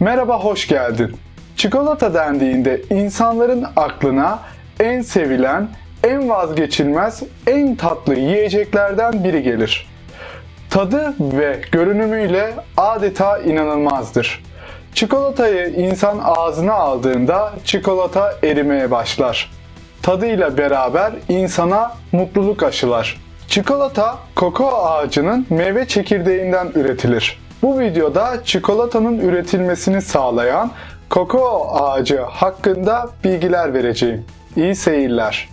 Merhaba, hoş geldin. Çikolata dendiğinde insanların aklına en sevilen, en vazgeçilmez, en tatlı yiyeceklerden biri gelir. Tadı ve görünümüyle adeta inanılmazdır. Çikolatayı insan ağzına aldığında çikolata erimeye başlar. Tadıyla beraber insana mutluluk aşılar. Çikolata kakao ağacının meyve çekirdeğinden üretilir. Bu videoda çikolatanın üretilmesini sağlayan kakao ağacı hakkında bilgiler vereceğim. İyi seyirler.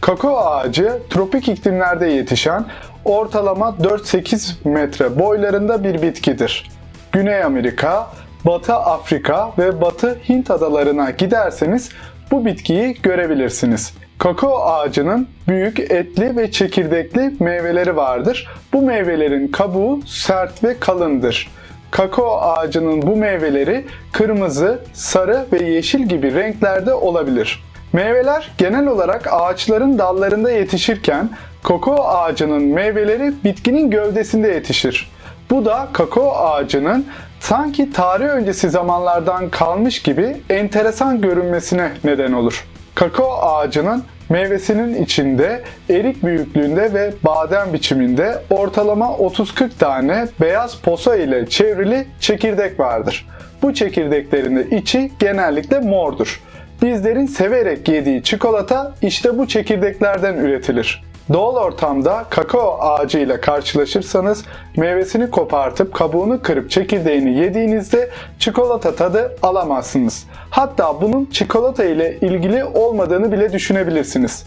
Kakao ağacı tropik iklimlerde yetişen ortalama 4-8 metre boylarında bir bitkidir. Güney Amerika, Batı Afrika ve Batı Hint adalarına giderseniz bu bitkiyi görebilirsiniz. Kakao ağacının büyük etli ve çekirdekli meyveleri vardır. Bu meyvelerin kabuğu sert ve kalındır. Kakao ağacının bu meyveleri kırmızı, sarı ve yeşil gibi renklerde olabilir. Meyveler genel olarak ağaçların dallarında yetişirken kakao ağacının meyveleri bitkinin gövdesinde yetişir. Bu da kakao ağacının sanki tarih öncesi zamanlardan kalmış gibi enteresan görünmesine neden olur. Kakao ağacının meyvesinin içinde erik büyüklüğünde ve badem biçiminde ortalama 30-40 tane beyaz posa ile çevrili çekirdek vardır. Bu çekirdeklerin de içi genellikle mordur. Bizlerin severek yediği çikolata işte bu çekirdeklerden üretilir. Doğal ortamda kakao ağacı ile karşılaşırsanız meyvesini kopartıp kabuğunu kırıp çekirdeğini yediğinizde çikolata tadı alamazsınız. Hatta bunun çikolata ile ilgili olmadığını bile düşünebilirsiniz.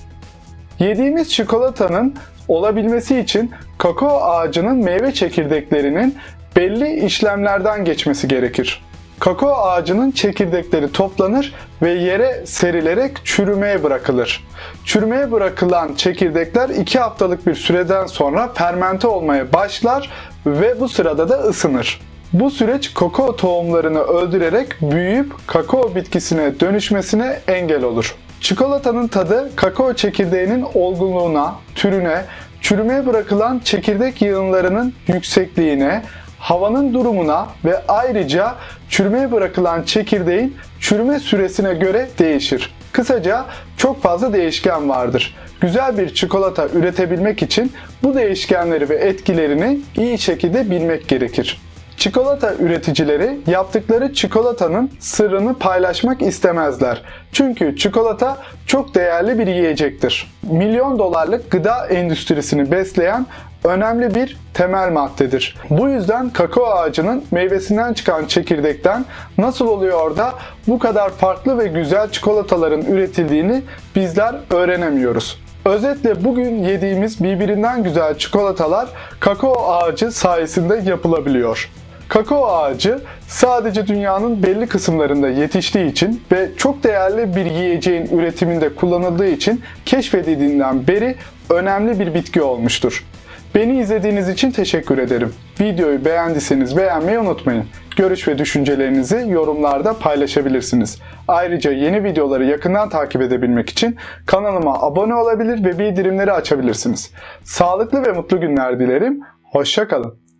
Yediğimiz çikolatanın olabilmesi için kakao ağacının meyve çekirdeklerinin belli işlemlerden geçmesi gerekir. Kakao ağacının çekirdekleri toplanır ve yere serilerek çürümeye bırakılır. Çürümeye bırakılan çekirdekler 2 haftalık bir süreden sonra fermente olmaya başlar ve bu sırada da ısınır. Bu süreç kakao tohumlarını öldürerek büyüyüp kakao bitkisine dönüşmesine engel olur. Çikolatanın tadı kakao çekirdeğinin olgunluğuna, türüne, çürümeye bırakılan çekirdek yığınlarının yüksekliğine, havanın durumuna ve ayrıca çürümeye bırakılan çekirdeğin çürüme süresine göre değişir. Kısaca çok fazla değişken vardır. Güzel bir çikolata üretebilmek için bu değişkenleri ve etkilerini iyi şekilde bilmek gerekir. Çikolata üreticileri yaptıkları çikolatanın sırrını paylaşmak istemezler. Çünkü çikolata çok değerli bir yiyecektir. Milyon dolarlık gıda endüstrisini besleyen önemli bir temel maddedir. Bu yüzden kakao ağacının meyvesinden çıkan çekirdekten nasıl oluyor da bu kadar farklı ve güzel çikolataların üretildiğini bizler öğrenemiyoruz. Özetle bugün yediğimiz birbirinden güzel çikolatalar kakao ağacı sayesinde yapılabiliyor. Kakao ağacı sadece dünyanın belli kısımlarında yetiştiği için ve çok değerli bir yiyeceğin üretiminde kullanıldığı için keşfedildiğinden beri önemli bir bitki olmuştur. Beni izlediğiniz için teşekkür ederim. Videoyu beğendiyseniz beğenmeyi unutmayın. Görüş ve düşüncelerinizi yorumlarda paylaşabilirsiniz. Ayrıca yeni videoları yakından takip edebilmek için kanalıma abone olabilir ve bildirimleri açabilirsiniz. Sağlıklı ve mutlu günler dilerim. Hoşçakalın.